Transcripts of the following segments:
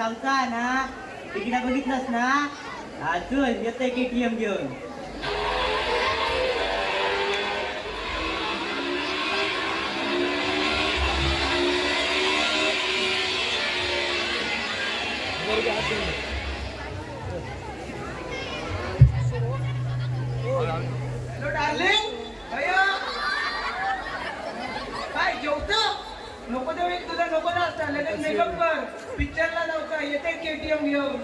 गावचा ना. तिकडे बघितलंस ना? हा के येतोय केटीएम घेऊन. लगेच मेकअप कर पिक्चरला नव्हता. येते केटीएम घेऊन.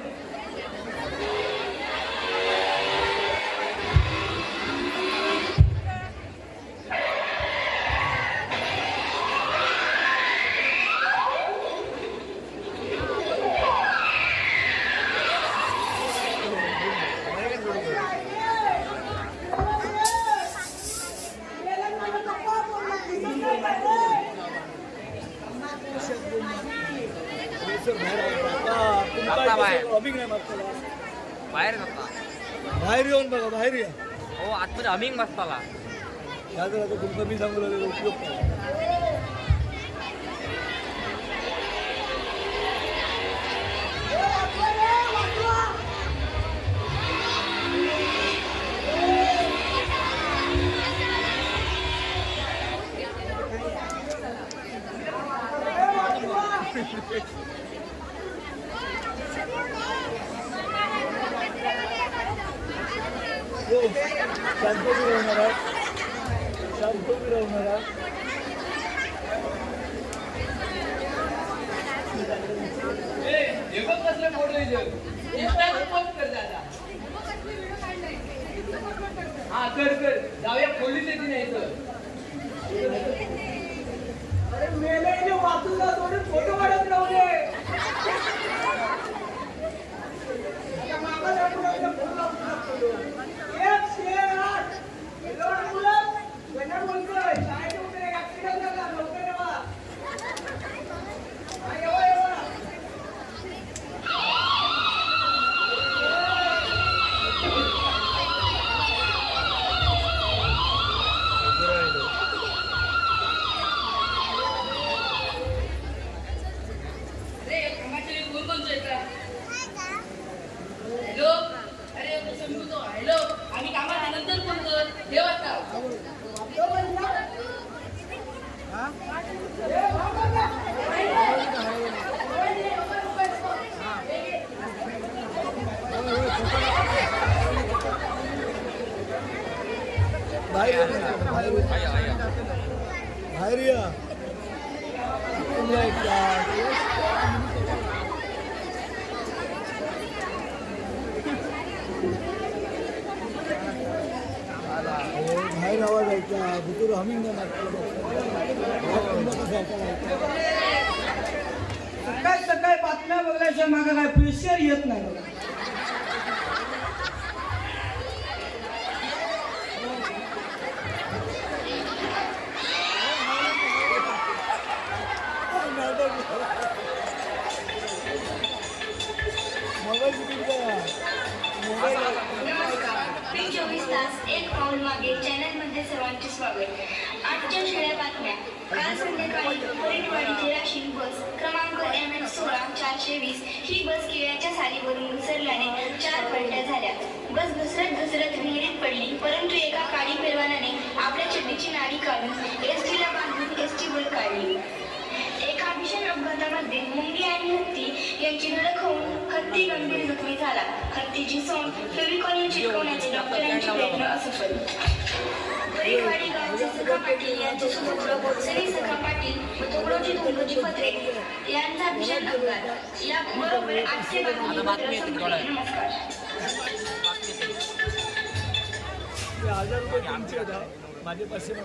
आतमध्ये हमिंग बसताला या जर आता तुमचा मी सांगू लागलो उपयोग काय शांत बी राहणार आहे शांत बी राहणार आहे हा कर कर जाऊया पोलीस येते नाही तर अरे मेले वाचून जातो फोटो काढत राहू दे बाहेर या बाहेर आवाज ऐका भुतूर हमिंग सकाळी सकाळी बातम्या बघल्याशिवाय मागं काय प्रेशर येत नाही. सोळा वीस. ही बस केळ्याच्या सालीवरून घसरल्याने चार पलट्या झाल्या. बस घसरत घसरत विहिरीत पडली परंतु एका काळी पेलवानाने आपल्या चड्डीची नाडी काढून एस टीला बांधून एस टी वर काढली. एका भीषण अपघातामध्ये मुंगी आणि हत्ती यांची धडक होऊन हत्ती गंभीर जखमी झाला. हत्तीची सोंग फेविकॉलने चिटकवण्याचे डॉक्टरांचे प्रयत्न असफल. परीटवाडी गावचे सखा पाटील यांचे सुपुत्र बोरसरी सखा पाटील व तुकडोजी धोंडोजी पत्रे यांचा भीषण अपघात या बरोबर आजचे बातमीपत्र संपले. नमस्कार. ते हजार रुपये तुमचे. द्या माझे पाचशे नका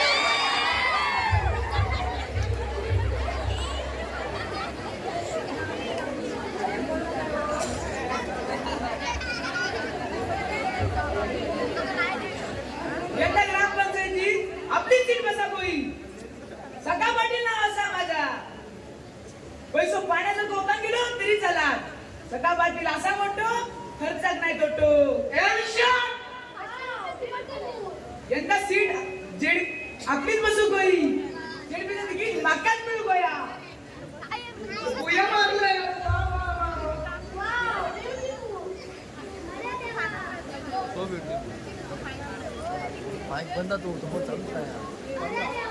पाण्याचा पाण्याचं टोकन तरी चला. सका पाटील असा मोठो खर्चात नाही तोटो यंदा सीट जेड आपलीच बसू गोई. जेडपीचं तिकीट मिळू गोया. गोया चालू काय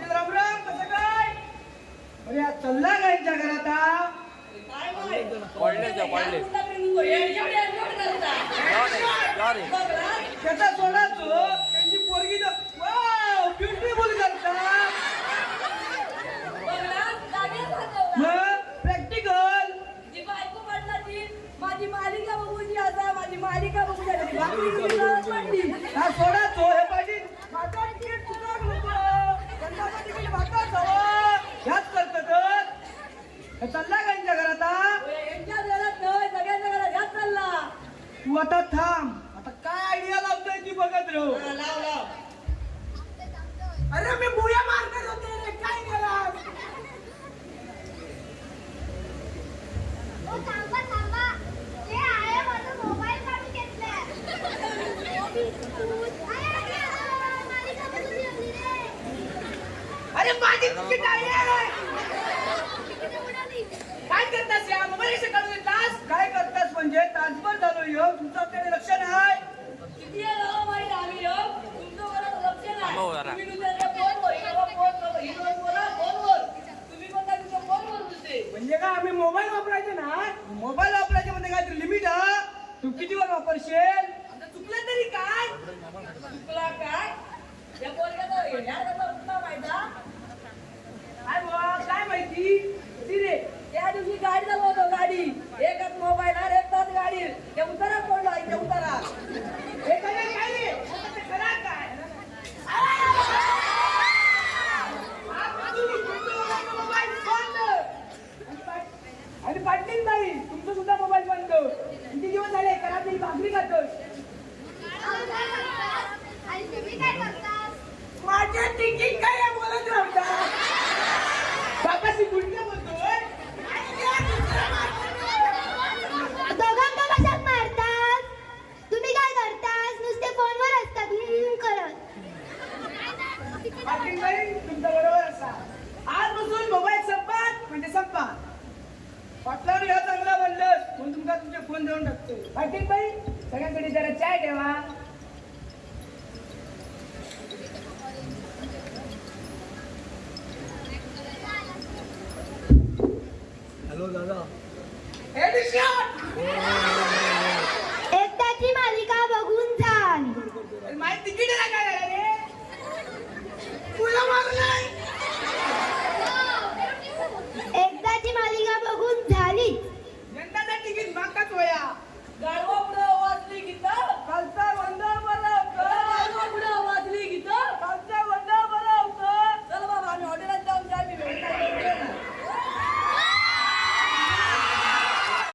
राम राम कसं काय? अरे हा चालला का यांच्या घरात हा? कॉलनीच्या कॉलनीत. त्याचा सोडा vídeo vai não aparecer. 不能让